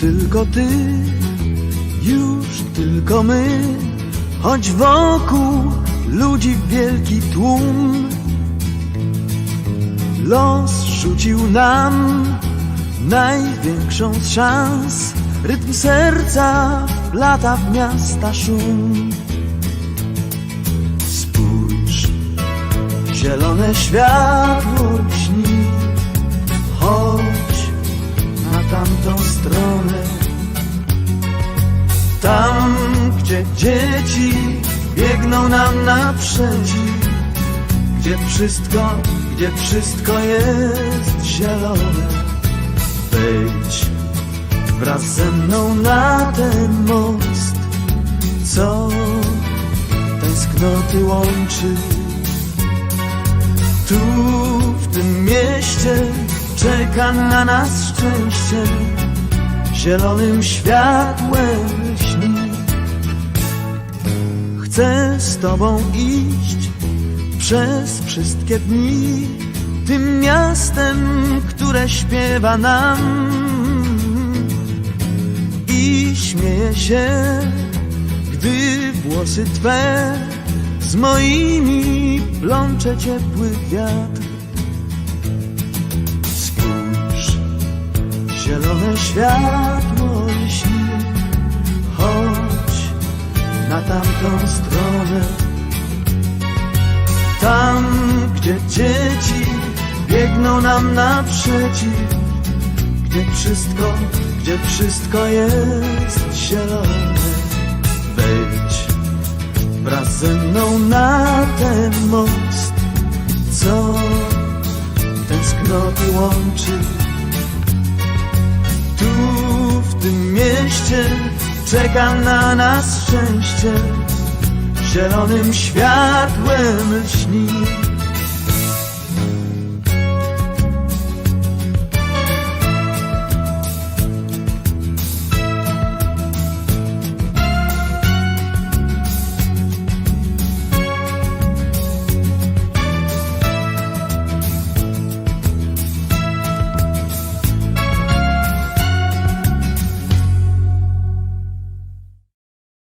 tylko ty, już tylko my, choć wokół ludzi wielki tłum. Los rzucił nam największą z szans, rytm serca lata w miasta szum. Spójrz, zielone światło stronę. Tam, gdzie dzieci biegną nam naprzeciw, gdzie wszystko, gdzie wszystko jest zielone. Wejdź wraz ze mną na ten most, co tęsknoty łączy. Tu, w tym mieście, czeka na nas szczęście, zielonym światłem śni. Chcę z Tobą iść przez wszystkie dni, tym miastem, które śpiewa nam. I śmieje się, gdy włosy Twe z moimi plącze ciepły wiatr. Światło lśni, chodź na tamtą stronę. Tam, gdzie dzieci biegną nam naprzeciw, gdzie wszystko, gdzie wszystko jest zielone. Wejdź wraz ze mną na ten most, co tęsknoty łączy. Mieście, czeka na nas szczęście, zielonym światłem lśni.